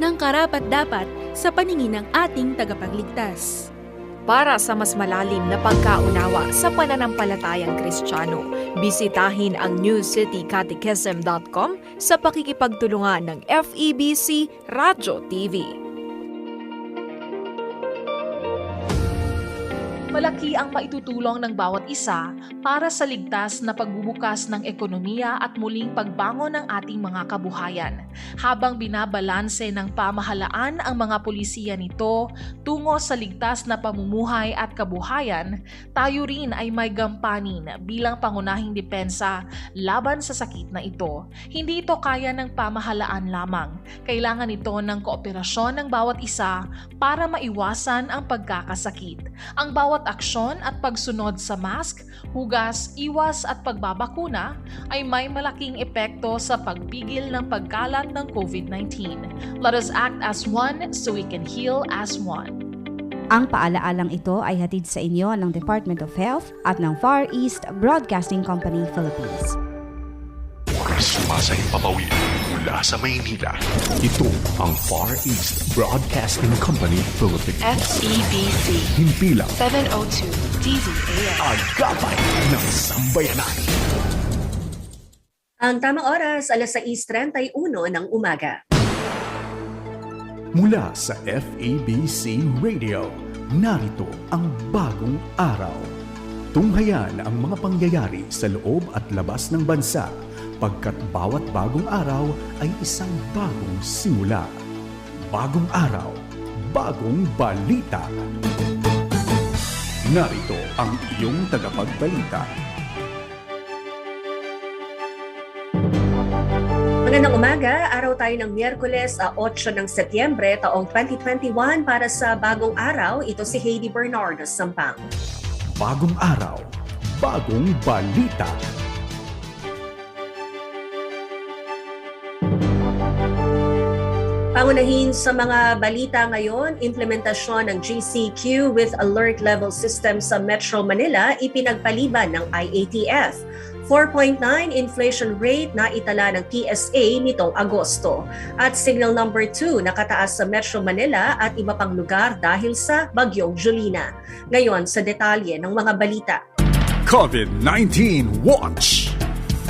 ng karapat-dapat sa paningin ng ating tagapagligtas. Para sa mas malalim na pagkaunawa sa pananampalatayang Kristiyano, bisitahin ang newcitycatechism.com sa pakikipagtulungan ng FEBC Radio TV. Malaki ang maitutulong ng bawat isa para sa ligtas na pagbubukas ng ekonomiya at muling pagbangon ng ating mga kabuhayan. Habang binabalanse ng pamahalaan ang mga pulisiya nito tungo sa ligtas na pamumuhay at kabuhayan, tayo rin ay may gampanin bilang pangunahing depensa laban sa sakit na ito. Hindi ito kaya ng pamahalaan lamang. Kailangan ito ng kooperasyon ng bawat isa para maiwasan ang pagkakasakit. Ang bawat aksyon at pagsunod sa mask, hugas, iwas at pagbabakuna ay may malaking epekto sa pagpigil ng pagkalat ng COVID-19. Let us act as one so we can heal as one. Ang paalaalang ito ay hatid sa inyo ng Department of Health at ng Far East Broadcasting Company Philippines. Sumasahing papawid mula sa Maynila. Ito ang Far East Broadcasting Company Philippines. FEBC Himpilang 702 DZAM. agapay ng sambayanan. Ang tamang oras, alas 6.31 ng umaga. Mula sa FEBC Radio, narito ang bagong araw. Tunghayan ang mga pangyayari sa loob at labas ng bansa pagkat bawat bagong araw ay isang bagong simula. Bagong araw, bagong balita. Narito ang iyong tagapagbalita. Magandang umaga, araw tayo ng Miyerkules, ah, 8 ng Setyembre, taong 2021 para sa bagong araw. Ito si Heidi Bernardo Sampang. Bagong araw, bagong balita. Pangunahin sa mga balita ngayon, implementasyon ng GCQ with alert level system sa Metro Manila ipinagpaliban ng IATF. 4.9 inflation rate na itala ng TSA nitong Agosto. At signal number 2 nakataas sa Metro Manila at iba pang lugar dahil sa Bagyong Julina. Ngayon sa detalye ng mga balita. COVID-19 Watch.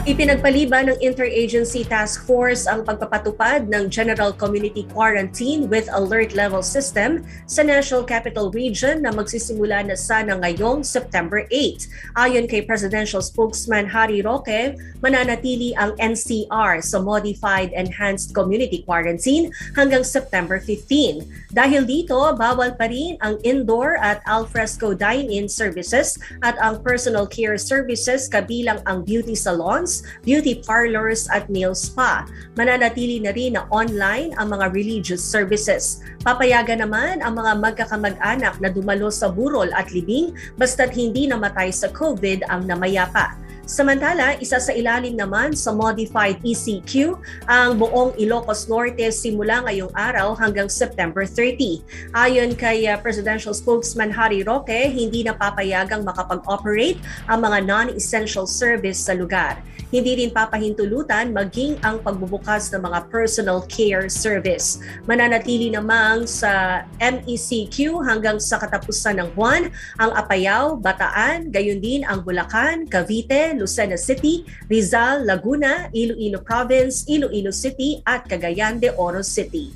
Ipinagpaliban ng Interagency Task Force ang pagpapatupad ng General Community Quarantine with Alert Level System sa National Capital Region na magsisimula na sana ngayong September 8. Ayon kay Presidential Spokesman Harry Roque, mananatili ang NCR sa Modified Enhanced Community Quarantine hanggang September 15. Dahil dito, bawal pa rin ang indoor at alfresco dine-in services at ang personal care services kabilang ang beauty salons beauty parlors at nail spa. Mananatili na rin na online ang mga religious services. Papayagan naman ang mga magkakamag-anak na dumalo sa burol at libing basta't hindi namatay sa COVID ang namayapa. Samantala, isa sa ilalim naman sa modified ECQ ang buong Ilocos Norte simula ngayong araw hanggang September 30. Ayon kay uh, Presidential Spokesman Harry Roque, hindi napapayagang makapag-operate ang mga non-essential service sa lugar. Hindi rin papahintulutan maging ang pagbubukas ng mga personal care service. Mananatili namang sa MECQ hanggang sa katapusan ng buwan ang Apayao, Bataan, gayon din ang Bulacan, Cavite, Lucena City, Rizal, Laguna, Iloilo Province, Iloilo City at Cagayan de Oro City.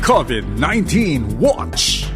COVID-19 Watch.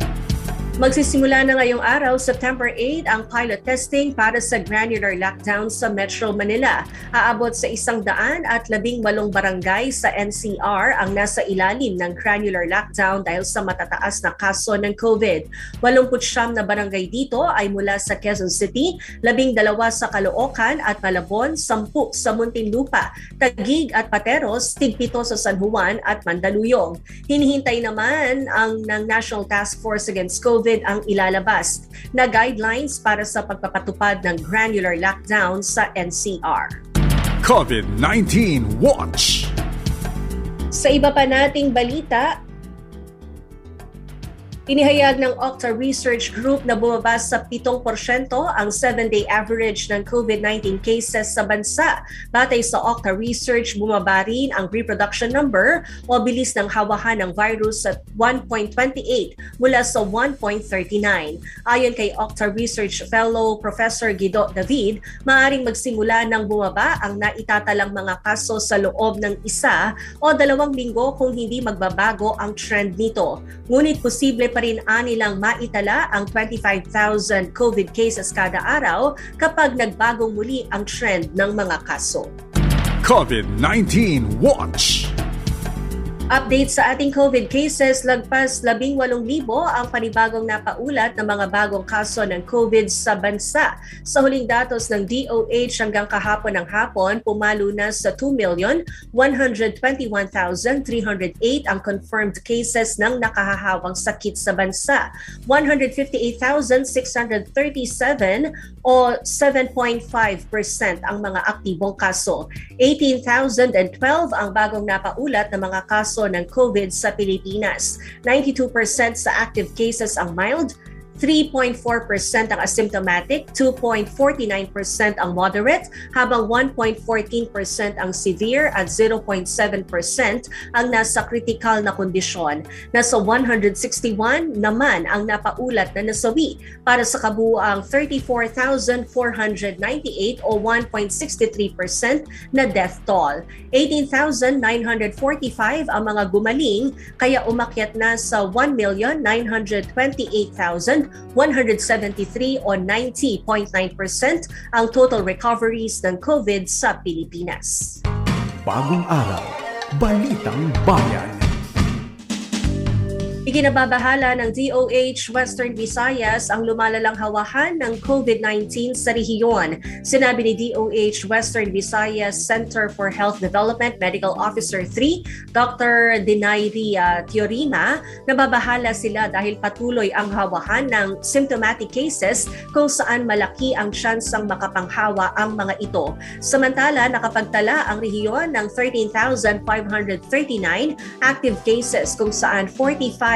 Magsisimula na ngayong araw, September 8, ang pilot testing para sa granular lockdown sa Metro Manila. Aabot sa isang daan at labing walong barangay sa NCR ang nasa ilalim ng granular lockdown dahil sa matataas na kaso ng COVID. 89 na barangay dito ay mula sa Quezon City, labing dalawa sa Caloocan at Malabon, sampu sa Muntinlupa, Tagig at Pateros, tigpito sa San Juan at Mandaluyong. Hinihintay naman ang ng National Task Force Against COVID ang ilalabas na guidelines para sa pagpapatupad ng granular lockdown sa NCR. COVID-19 Watch. Sa iba pa nating balita, Inihayag ng Okta Research Group na bumaba sa 7% ang 7-day average ng COVID-19 cases sa bansa. Batay sa Okta Research, bumaba rin ang reproduction number o bilis ng hawahan ng virus sa 1.28 mula sa 1.39. Ayon kay Okta Research Fellow Professor Guido David, maaaring magsimula ng bumaba ang naitatalang mga kaso sa loob ng isa o dalawang linggo kung hindi magbabago ang trend nito. Ngunit posible pa rin anilang maitala ang 25,000 COVID cases kada araw kapag nagbagong muli ang trend ng mga kaso. COVID-19 Watch! Update sa ating COVID cases, lagpas 18,000 ang panibagong napaulat ng mga bagong kaso ng COVID sa bansa. Sa huling datos ng DOH hanggang kahapon ng hapon, pumalo na sa 2,121,308 ang confirmed cases ng nakahahawang sakit sa bansa. 158,637 o 7.5% ang mga aktibong kaso. 18,012 ang bagong napaulat na mga kaso ng COVID sa Pilipinas. 92% sa active cases ang mild, 3.4% ang asymptomatic, 2.49% ang moderate, habang 1.14% ang severe at 0.7% ang nasa critical na kondisyon. Nasa 161 naman ang napaulat na nasawi para sa kabuuang 34,498 o 1.63% na death toll. 18,945 ang mga gumaling kaya umakyat na sa 1,928,000 173 o 90.9% ang total recoveries ng COVID sa Pilipinas. Bagong araw, balitang bayan. Ikinababahala ng DOH Western Visayas ang lumalalang hawahan ng COVID-19 sa rehiyon. Sinabi ni DOH Western Visayas Center for Health Development Medical Officer 3, Dr. Denairi uh, Teorima, nababahala sila dahil patuloy ang hawahan ng symptomatic cases kung saan malaki ang tsansang makapanghawa ang mga ito. Samantala, nakapagtala ang rehiyon ng 13,539 active cases kung saan 45 5.31%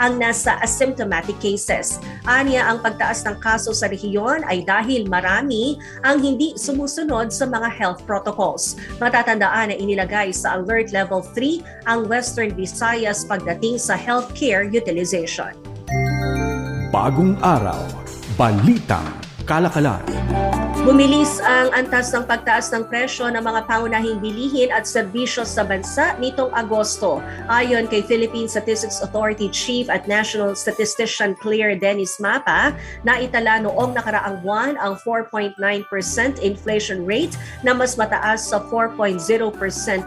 ang nasa asymptomatic cases. Anya ang pagtaas ng kaso sa rehiyon ay dahil marami ang hindi sumusunod sa mga health protocols. Matatandaan na inilagay sa Alert Level 3 ang Western Visayas pagdating sa healthcare utilization. Bagong araw, balitang kalakalan. Bumilis ang antas ng pagtaas ng presyo ng mga pangunahing bilihin at serbisyo sa bansa nitong Agosto. Ayon kay Philippine Statistics Authority Chief at National Statistician Claire Dennis Mapa, naitala noong nakaraang buwan ang 4.9% inflation rate na mas mataas sa 4.0%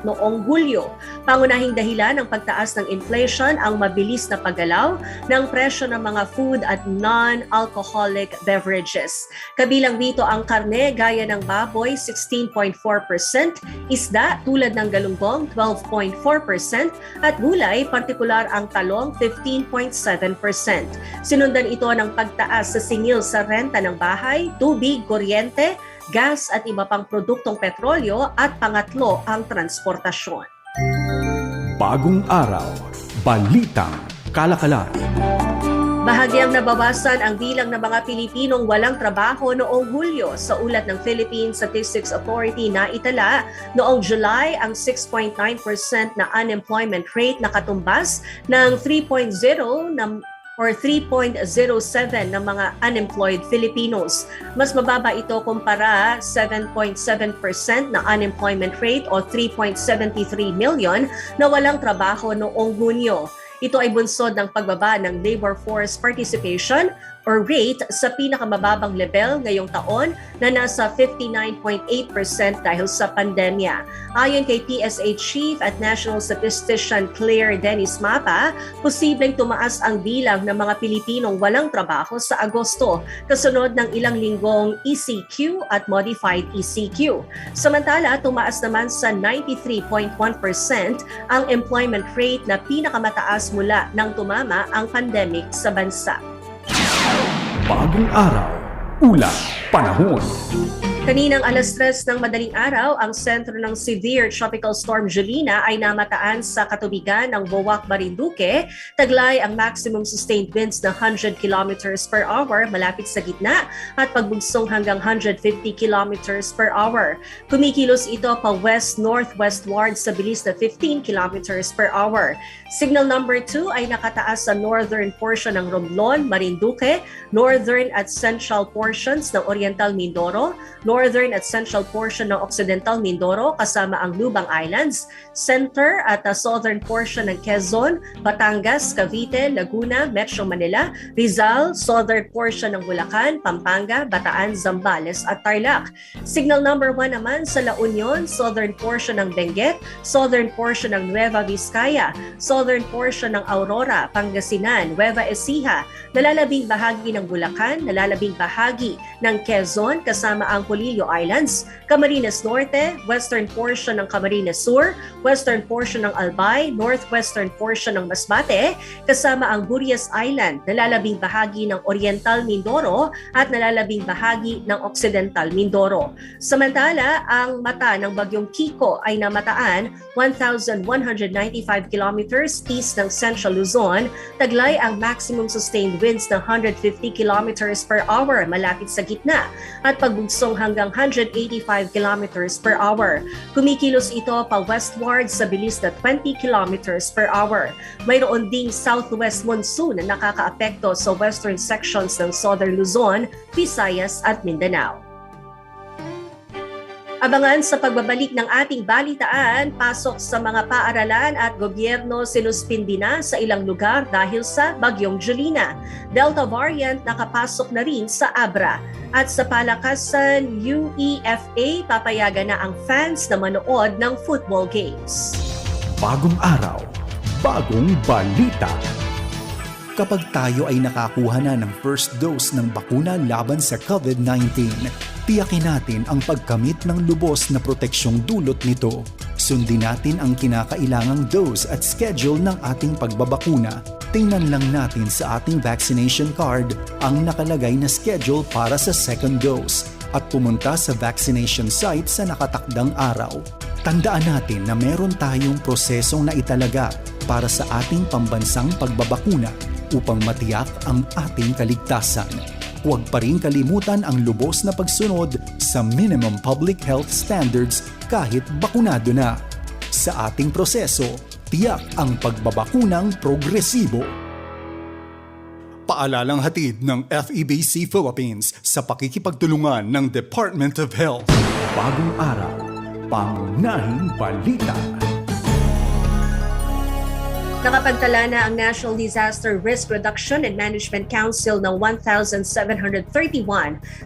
noong Hulyo. Pangunahing dahilan ng pagtaas ng inflation ang mabilis na paggalaw ng presyo ng mga food at non-alcoholic beverages. Kabilang dito ang karne gaya ng baboy 16.4%, isda tulad ng galunggong 12.4% at gulay partikular ang talong 15.7%. Sinundan ito ng pagtaas sa singil sa renta ng bahay, tubig, kuryente, gas at iba pang produktong petrolyo at pangatlo ang transportasyon. Bagong araw, balitang kalakalan. Bahagyang nabawasan ang bilang ng mga Pilipinong walang trabaho noong Hulyo sa ulat ng Philippine Statistics Authority na itala noong July ang 6.9% na unemployment rate na katumbas ng 3.0 na or 3.07 ng mga unemployed Filipinos. Mas mababa ito kumpara 7.7% na unemployment rate o 3.73 million na walang trabaho noong Hunyo. Ito ay bunsod ng pagbaba ng labor force participation or rate sa pinakamababang level ngayong taon na nasa 59.8% dahil sa pandemya. Ayon kay PSA Chief at National Statistician Claire Dennis Mapa, posibleng tumaas ang bilang ng mga Pilipinong walang trabaho sa Agosto kasunod ng ilang linggong ECQ at modified ECQ. Samantala, tumaas naman sa 93.1% ang employment rate na pinakamataas mula nang tumama ang pandemic sa bansa. Bagong araw, ulat panahon. Kaninang alas 3 ng madaling araw, ang sentro ng severe tropical storm Julina ay namataan sa katubigan ng Boac, Marinduque. Taglay ang maximum sustained winds na 100 kilometers per hour malapit sa gitna at pagbugsong hanggang 150 kilometers per hour. Kumikilos ito pa west-northwestward sa bilis na 15 kilometers per hour. Signal number 2 ay nakataas sa northern portion ng Romblon, Marinduque, northern at central portions ng Oriental Mindoro, northern at central portion ng Occidental Mindoro kasama ang Lubang Islands, center at uh, southern portion ng Quezon, Batangas, Cavite, Laguna, Metro Manila, Rizal, southern portion ng Bulacan, Pampanga, Bataan, Zambales at Tarlac. Signal number 1 naman sa La Union, southern portion ng Benguet, southern portion ng Nueva Vizcaya, southern portion ng Aurora, Pangasinan, Nueva Ecija, nalalabing bahagi ng Bulacan, nalalabing bahagi ng Quezon kasama ang Polillo Islands, Camarines Norte, western portion ng Camarines Sur, western portion ng Albay, northwestern portion ng Masbate, kasama ang Burias Island, nalalabing bahagi ng Oriental Mindoro at nalalabing bahagi ng Occidental Mindoro. Samantala, ang mata ng bagyong Kiko ay namataan 1,195 kilometers east ng Central Luzon, taglay ang maximum sustained winds na 150 kilometers per hour malapit sa gitna at pagbugsong hanggang 185 kilometers per hour. Kumikilos ito pa westward sa bilis na 20 kilometers per hour. Mayroon ding southwest monsoon na nakakaapekto sa western sections ng Southern Luzon, Visayas at Mindanao. Abangan sa pagbabalik ng ating balitaan, pasok sa mga paaralan at gobyerno sinuspindi na sa ilang lugar dahil sa Bagyong Julina. Delta variant nakapasok na rin sa Abra. At sa palakasan, UEFA papayagan na ang fans na manood ng football games. Bagong araw, bagong balita. Kapag tayo ay nakakuha na ng first dose ng bakuna laban sa COVID-19, tiyakin natin ang pagkamit ng lubos na proteksyong dulot nito. Sundin natin ang kinakailangang dose at schedule ng ating pagbabakuna. Tingnan lang natin sa ating vaccination card ang nakalagay na schedule para sa second dose at pumunta sa vaccination site sa nakatakdang araw. Tandaan natin na meron tayong prosesong naitalaga para sa ating pambansang pagbabakuna upang matiyak ang ating kaligtasan. Huwag pa rin kalimutan ang lubos na pagsunod sa minimum public health standards kahit bakunado na. Sa ating proseso, tiyak ang pagbabakunang progresibo. Paalalang hatid ng FEBC Philippines sa pakikipagtulungan ng Department of Health. Bagong araw, pangunahing balita. Nakapagtala na ang National Disaster Risk Reduction and Management Council ng 1,731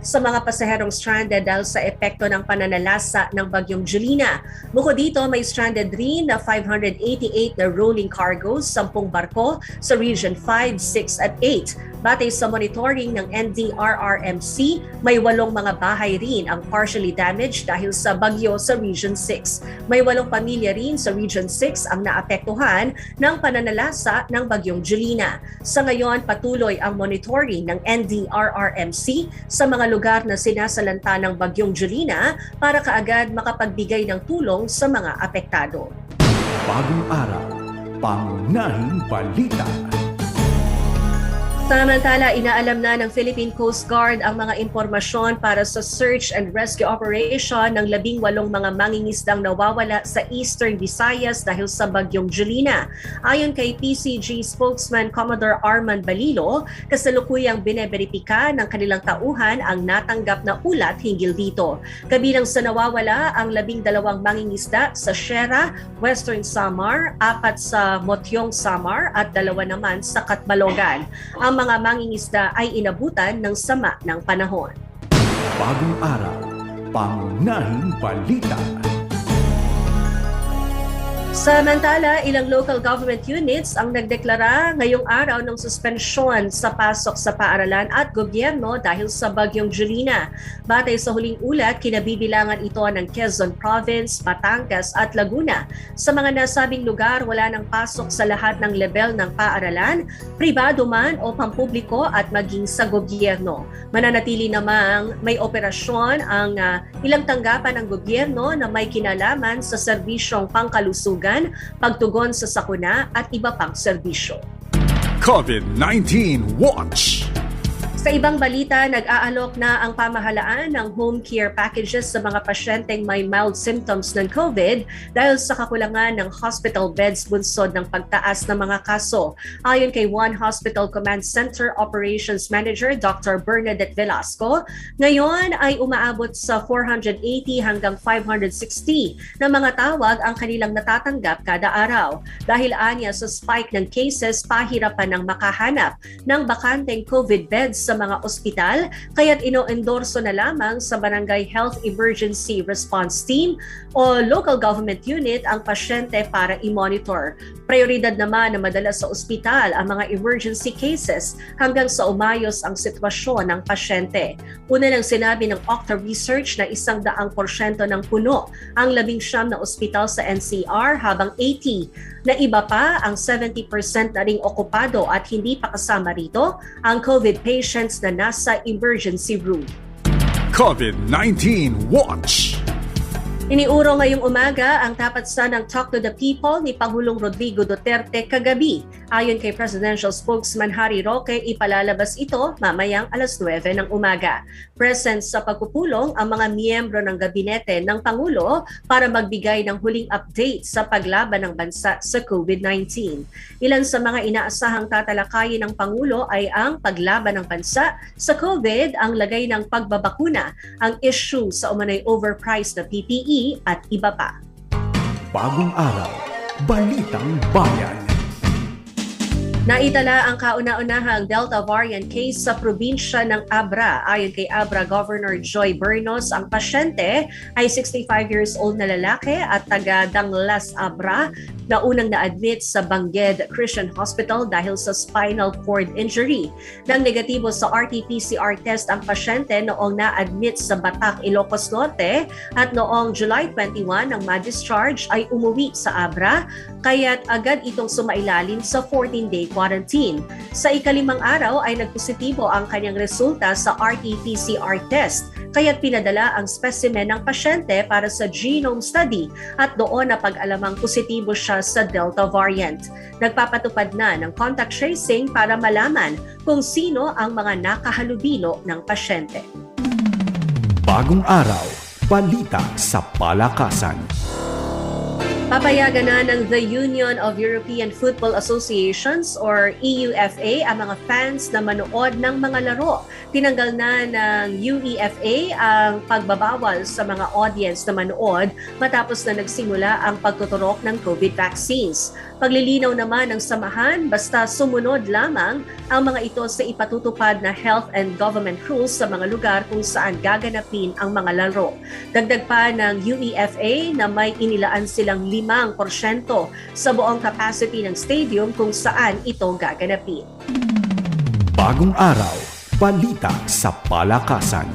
sa mga pasaherong stranded dahil sa epekto ng pananalasa ng Bagyong Julina. Bukod dito, may stranded rin na 588 na rolling cargoes, 10 barko sa Region 5, 6 at 8. Batay sa monitoring ng NDRRMC, may walong mga bahay rin ang partially damaged dahil sa bagyo sa Region 6. May walong pamilya rin sa Region 6 ang naapektuhan ng pananalasa ng bagyong Julina. Sa ngayon, patuloy ang monitoring ng NDRRMC sa mga lugar na sinasalanta ng bagyong Julina para kaagad makapagbigay ng tulong sa mga apektado. Bagong araw, pangunahing balita. Samantala, inaalam na ng Philippine Coast Guard ang mga impormasyon para sa search and rescue operation ng labing walong mga mangingisdang nawawala sa Eastern Visayas dahil sa bagyong Julina. Ayon kay PCG spokesman Commodore Armand Balilo, kasalukuyang bineberipika ng kanilang tauhan ang natanggap na ulat hinggil dito. Kabilang sa nawawala ang labing dalawang mangingisda sa Sierra, Western Samar, apat sa Motyong Samar at dalawa naman sa Katbalogan. Ang mga mangingisda ay inabutan ng sama ng panahon. Bagong araw, pangunahing balita. Samantala, ilang local government units ang nagdeklara ngayong araw ng suspensyon sa pasok sa paaralan at gobyerno dahil sa bagyong Julina. Batay sa huling ulat, kinabibilangan ito ng Quezon Province, Batangas at Laguna. Sa mga nasabing lugar, wala nang pasok sa lahat ng level ng paaralan, pribado man o pampubliko at maging sa gobyerno. Mananatili namang may operasyon ang ah, ilang tanggapan ng gobyerno na may kinalaman sa serbisyong pangkalusugan, pagtugon sa sakuna at iba pang serbisyo. COVID-19 Watch! Sa ibang balita, nag-aalok na ang pamahalaan ng home care packages sa mga pasyenteng may mild symptoms ng COVID dahil sa kakulangan ng hospital beds bunsod ng pagtaas ng mga kaso. Ayon kay One Hospital Command Center Operations Manager Dr. Bernadette Velasco, ngayon ay umaabot sa 480 hanggang 560 na mga tawag ang kanilang natatanggap kada araw. Dahil anya sa spike ng cases, pahirapan ng makahanap ng bakanteng COVID beds sa mga ospital, kaya't ino-endorso na lamang sa Barangay Health Emergency Response Team o local government unit ang pasyente para i-monitor. Prioridad naman na madala sa ospital ang mga emergency cases hanggang sa umayos ang sitwasyon ng pasyente. Una lang sinabi ng Octa Research na isang daang porsyento ng puno ang labing siyam na ospital sa NCR habang 80 na iba pa ang 70% na ring okupado at hindi pa kasama rito ang COVID patients na nasa emergency room. COVID-19 Watch! Iniuro ngayong umaga ang tapat sa ng Talk to the People ni Pangulong Rodrigo Duterte kagabi. Ayon kay Presidential Spokesman Harry Roque, ipalalabas ito mamayang alas 9 ng umaga. Present sa pagpupulong ang mga miyembro ng gabinete ng Pangulo para magbigay ng huling update sa paglaban ng bansa sa COVID-19. Ilan sa mga inaasahang tatalakayin ng Pangulo ay ang paglaban ng bansa sa COVID, ang lagay ng pagbabakuna, ang issue sa umanay overpriced na PPE at iba pa. Bagong araw, Balitang Bayan. Naitala ang kauna-unahang Delta variant case sa probinsya ng Abra. Ayon kay Abra Governor Joy Bernos, ang pasyente ay 65 years old na lalaki at taga Danglas Abra na unang na-admit sa Bangged Christian Hospital dahil sa spinal cord injury. Nang negatibo sa RT-PCR test ang pasyente noong na-admit sa Batak, Ilocos Norte at noong July 21 ng ma-discharge ay umuwi sa Abra kaya't agad itong sumailalim sa 14-day quarantine. Sa ikalimang araw ay nagpositibo ang kanyang resulta sa RT-PCR test kaya't pinadala ang specimen ng pasyente para sa genome study at doon na pag-alamang positibo siya sa Delta variant. Nagpapatupad na ng contact tracing para malaman kung sino ang mga nakahalubilo ng pasyente. Bagong araw, Balita sa Palakasan. Papayagan na ng The Union of European Football Associations or EUFA ang mga fans na manood ng mga laro. Tinanggal na ng UEFA ang pagbabawal sa mga audience na manood matapos na nagsimula ang pagtuturok ng COVID vaccines. Paglilinaw naman ng samahan basta sumunod lamang ang mga ito sa ipatutupad na health and government rules sa mga lugar kung saan gaganapin ang mga laro. Dagdag pa ng UEFA na may inilaan silang 5% sa buong capacity ng stadium kung saan ito gaganapin. Bagong araw, Balita sa Palakasan.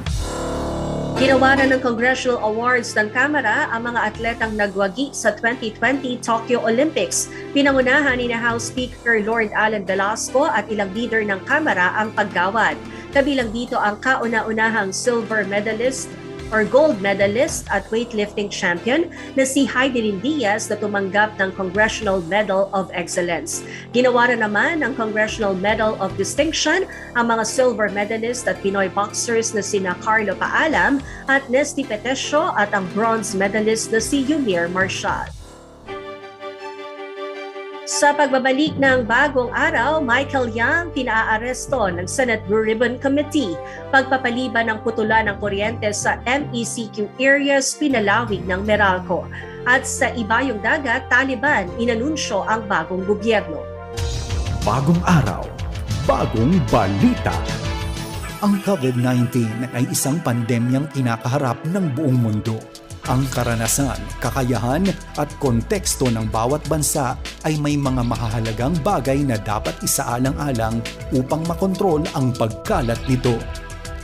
Ginawaran ng Congressional Awards ng Kamara ang mga atletang nagwagi sa 2020 Tokyo Olympics. Pinangunahan ni na House Speaker Lord Alan Velasco at ilang leader ng Kamara ang paggawad. Kabilang dito ang kauna-unahang silver medalist or gold medalist at weightlifting champion na si Heidelin Diaz na tumanggap ng Congressional Medal of Excellence. Ginawaran naman ng Congressional Medal of Distinction ang mga silver medalist at Pinoy boxers na sina Carlo Paalam at Nesty Petesio at ang bronze medalist na si Yumir Marshall. Sa pagbabalik ng bagong araw, Michael Yang pinaaresto ng Senate Blue Ribbon Committee. Pagpapaliban ng putula ng kuryente sa MECQ areas pinalawig ng Meralco. At sa Ibayong Dagat, Taliban inanunsyo ang bagong gobyerno. Bagong araw, bagong balita. Ang COVID-19 ay isang pandemyang kinakaharap ng buong mundo. Ang karanasan, kakayahan at konteksto ng bawat bansa ay may mga mahahalagang bagay na dapat isaalang-alang upang makontrol ang pagkalat nito.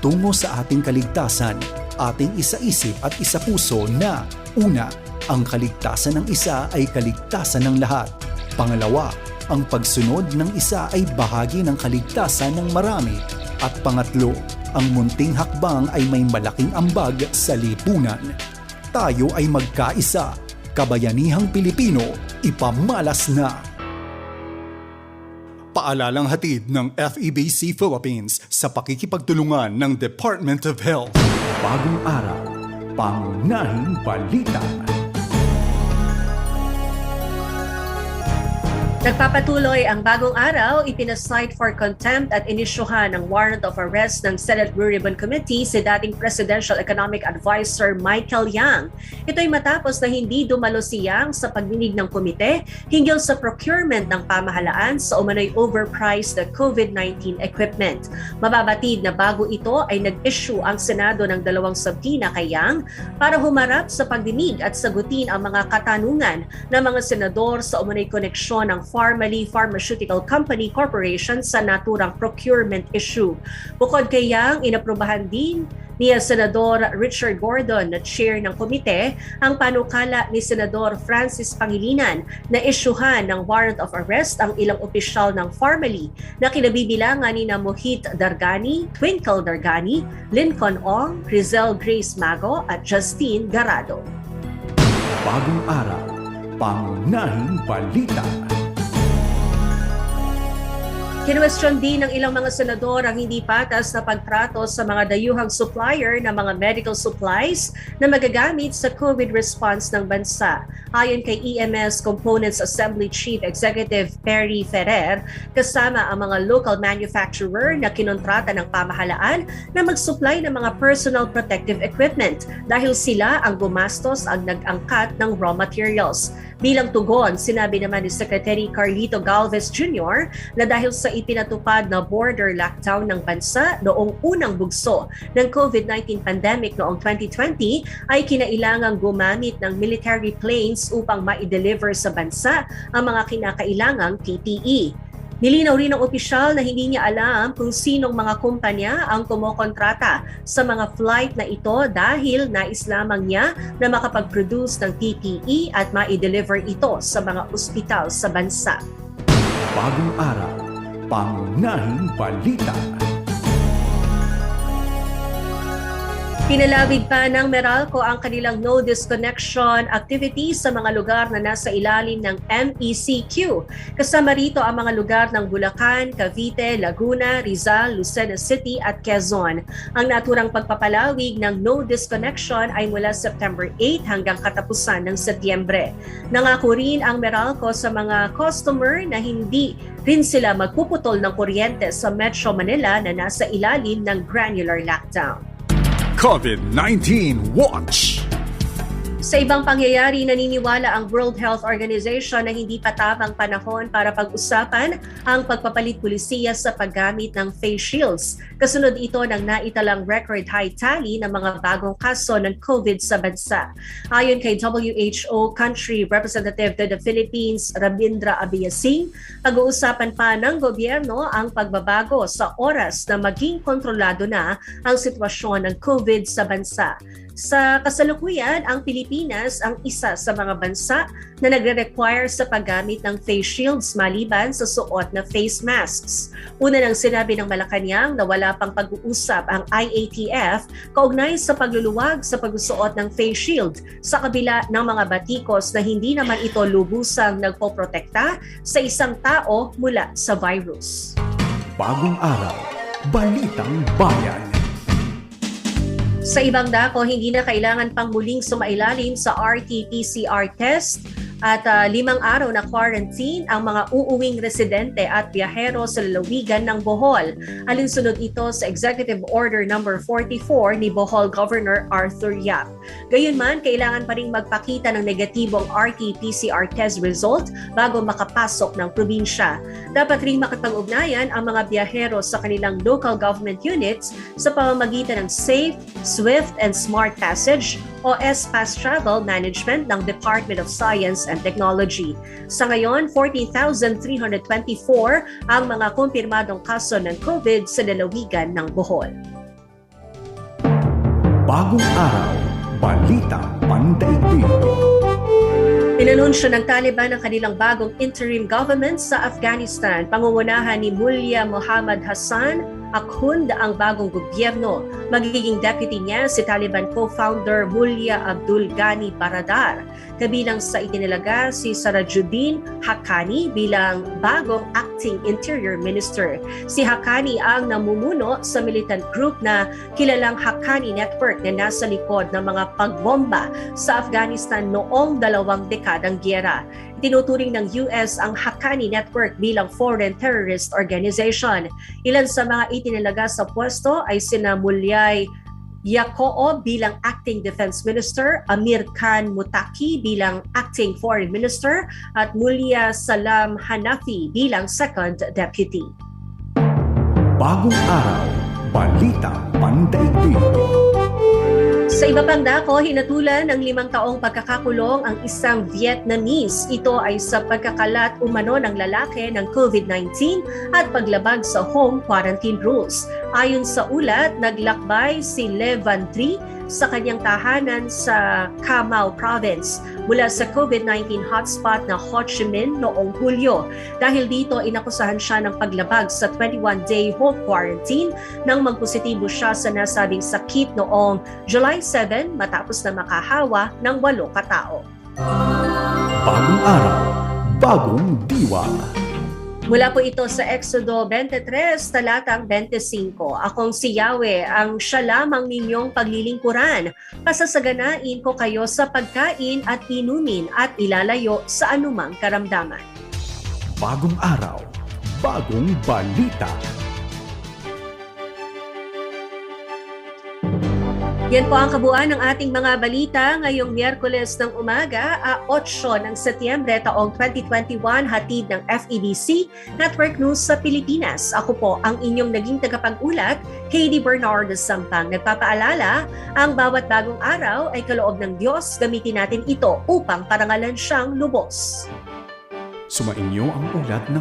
Tungo sa ating kaligtasan, ating isaisip at isapuso na una, ang kaligtasan ng isa ay kaligtasan ng lahat. Pangalawa, ang pagsunod ng isa ay bahagi ng kaligtasan ng marami. At pangatlo, ang munting hakbang ay may malaking ambag sa lipunan. Tayo ay magkaisa. Kabayanihang Pilipino, ipamalas na! Paalalang hatid ng FEBC Philippines sa pakikipagtulungan ng Department of Health. Bagong araw, pangunahing balita. Nagpapatuloy ang bagong araw, ipinasight for contempt at inisyuhan ng warrant of arrest ng Senate Blue Ribbon Committee si dating Presidential Economic Advisor Michael Yang. Ito ay matapos na hindi dumalo si Yang sa pagdinig ng komite hinggil sa procurement ng pamahalaan sa umano'y overpriced na COVID-19 equipment. Mababatid na bago ito ay nag-issue ang Senado ng dalawang sabtina kay Yang para humarap sa pagdinig at sagutin ang mga katanungan ng mga senador sa umano'y koneksyon ng Pharmaly Pharmaceutical Company Corporation sa naturang procurement issue. Bukod kay Yang, inaprubahan din ni Senador Richard Gordon na chair ng komite ang panukala ni Senador Francis Pangilinan na isyuhan ng warrant of arrest ang ilang opisyal ng Pharmaly na kinabibilangan ni na Mohit Dargani, Twinkle Dargani, Lincoln Ong, Rizel Grace Mago at Justine Garado. Bagong araw, pangunahing balita. Kinwestiyon din ng ilang mga senador ang hindi patas na pagtrato sa mga dayuhang supplier ng mga medical supplies na magagamit sa COVID response ng bansa. Ayon kay EMS Components Assembly Chief Executive Perry Ferrer, kasama ang mga local manufacturer na kinontrata ng pamahalaan na mag-supply ng mga personal protective equipment dahil sila ang gumastos ang nag-angkat ng raw materials. Bilang tugon, sinabi naman ni Secretary Carlito Galvez Jr. na dahil sa ipinatupad na border lockdown ng bansa noong unang bugso ng COVID-19 pandemic noong 2020 ay kinailangang gumamit ng military planes upang ma-deliver sa bansa ang mga kinakailangang PPE. Nilinaw rin ng opisyal na hindi niya alam kung sinong mga kumpanya ang kumokontrata sa mga flight na ito dahil nais lamang niya na makapag-produce ng PPE at ma-deliver ito sa mga ospital sa bansa. Bagong araw, pangunahing balita. Pinalawig pa ng Meralco ang kanilang no disconnection activities sa mga lugar na nasa ilalim ng MECQ. Kasama rito ang mga lugar ng Bulacan, Cavite, Laguna, Rizal, Lucena City at Quezon. Ang naturang pagpapalawig ng no disconnection ay mula September 8 hanggang katapusan ng Setyembre. Nangako rin ang Meralco sa mga customer na hindi rin sila magpuputol ng kuryente sa Metro Manila na nasa ilalim ng granular lockdown. COVID-19 Watch! Sa ibang pangyayari, naniniwala ang World Health Organization na hindi pa tamang panahon para pag-usapan ang pagpapalit pulisiya sa paggamit ng face shields. Kasunod ito ng naitalang record high tally ng mga bagong kaso ng COVID sa bansa. Ayon kay WHO Country Representative to the Philippines, Rabindra Abiyasing, pag-uusapan pa ng gobyerno ang pagbabago sa oras na maging kontrolado na ang sitwasyon ng COVID sa bansa. Sa kasalukuyan, ang Pilipinas ang isa sa mga bansa na nagre-require sa paggamit ng face shields maliban sa suot na face masks. Una nang sinabi ng Malacanang na wala pang pag-uusap ang IATF kaugnay sa pagluluwag sa pagsusuot ng face shield sa kabila ng mga batikos na hindi naman ito lubusang nagpoprotekta sa isang tao mula sa virus. Bagong araw, balitang bayan. Sa ibang dako, hindi na kailangan pang muling sumailalim sa RT-PCR test at uh, limang araw na quarantine ang mga uuwing residente at biyahero sa lalawigan ng Bohol. Alinsunod ito sa Executive Order No. 44 ni Bohol Governor Arthur Yap. Gayunman, kailangan pa rin magpakita ng negatibong RT-PCR test result bago makapasok ng probinsya. Dapat rin makipag-ugnayan ang mga biyahero sa kanilang local government units sa pamamagitan ng Safe, Swift, and Smart Passage o S-Pass Travel Management ng Department of Science and Technology. Sa ngayon, 14,324 ang mga kumpirmadong kaso ng COVID sa lalawigan ng Bohol. Bagong araw, balita pandaigdig. Inanunsyo ng Taliban ang kanilang bagong interim government sa Afghanistan. Pangungunahan ni Mulya Muhammad Hassan Akhund ang bagong gobyerno. Magiging deputy niya si Taliban co-founder Mulya Abdul Ghani Baradar. Kabilang sa itinilaga si Sarajuddin Haqqani bilang bagong acting interior minister. Si Haqqani ang namumuno sa militant group na kilalang Haqqani Network na nasa likod ng mga pagbomba sa Afghanistan noong dalawang dekadang gyera. Tinuturing ng US ang Haqqani Network bilang foreign terrorist organization. Ilan sa mga itinilaga sa pwesto ay sina Mulyay Yakoo bilang Acting Defense Minister, Amir Khan Mutaki bilang Acting Foreign Minister, at Mulya Salam Hanafi bilang Second Deputy. Bagong araw, balita pandaigdig. Sa iba pang dako, hinatulan ng limang taong pagkakakulong ang isang Vietnamese. Ito ay sa pagkakalat umano ng lalaki ng COVID-19 at paglabag sa home quarantine rules. Ayon sa ulat, naglakbay si Levan Tri sa kanyang tahanan sa Cà Province mula sa COVID-19 hotspot na Ho Chi Minh noong Hulyo. Dahil dito, inakusahan siya ng paglabag sa 21-day home quarantine nang magpositibo siya sa nasabing sakit noong July 7 matapos na makahawa ng walo katao. Bagong araw, bagong diwa. Mula po ito sa Exodo 23, talatang 25. Akong si Yahweh, ang siya lamang ninyong paglilingkuran. Pasasaganain ko kayo sa pagkain at inumin at ilalayo sa anumang karamdaman. Bagong araw, bagong balita. Yan po ang kabuuan ng ating mga balita ngayong Miyerkules ng umaga, a 8 ng Setyembre taong 2021, hatid ng FEBC Network News sa Pilipinas. Ako po ang inyong naging tagapag-ulat, Katie Bernardo Sampang. Nagpapaalala, ang bawat bagong araw ay kaloob ng Diyos. Gamitin natin ito upang parangalan siyang lubos. Sumainyo ang ulat ng